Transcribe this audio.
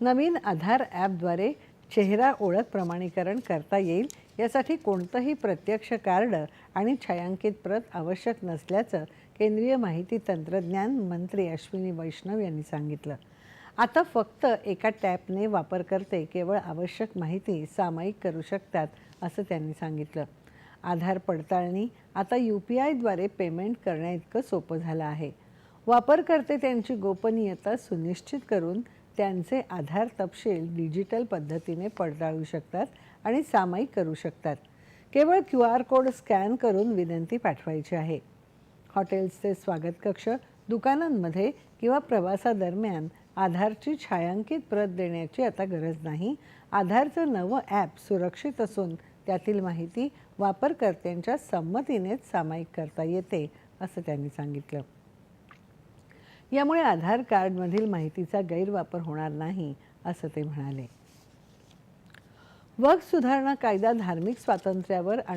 नवीन आधार ॲपद्वारे चेहरा ओळख प्रमाणीकरण करता येईल यासाठी कोणतंही प्रत्यक्ष कार्ड आणि छायांकित प्रत आवश्यक नसल्याचं केंद्रीय माहिती तंत्रज्ञान मंत्री अश्विनी वैष्णव यांनी सांगितलं. आता फक्त एका टॅपने वापरकर्ते केवळ आवश्यक माहिती सामायिक करू शकतात असं त्यांनी सांगितलं. आधार पडताळणी आता यू पी आयद्वारे पेमेंट करण्याइतकं सोपं झालं आहे. वापरकर्ते त्यांची गोपनीयता सुनिश्चित करून त्यांचे आधार तपशील डिजिटल पद्धतीने पडताळू शकतात आणि सामायिक करू शकतात. केवळ क्यू आर कोड स्कॅन करून विनंती पाठवायची आहे. हॉटेल्सचे स्वागत कक्ष दुकानांमध्ये किंवा प्रवासादरम्यान आधारची छायांकित प्रत देण्याची आता गरज नाही. आधारचं नवं ॲप सुरक्षित असून त्यातील माहिती वापरकर्त्यांच्या संमतीनेच सामायिक करता येते असं त्यांनी सांगितलं. यामुळे आधार कार्डमधील माहितीचा गैरवापर होणार नाही असं ते म्हणाले. वक्फ सुधारणा कायदा धार्मिक स्वातंत्र्यावर आणि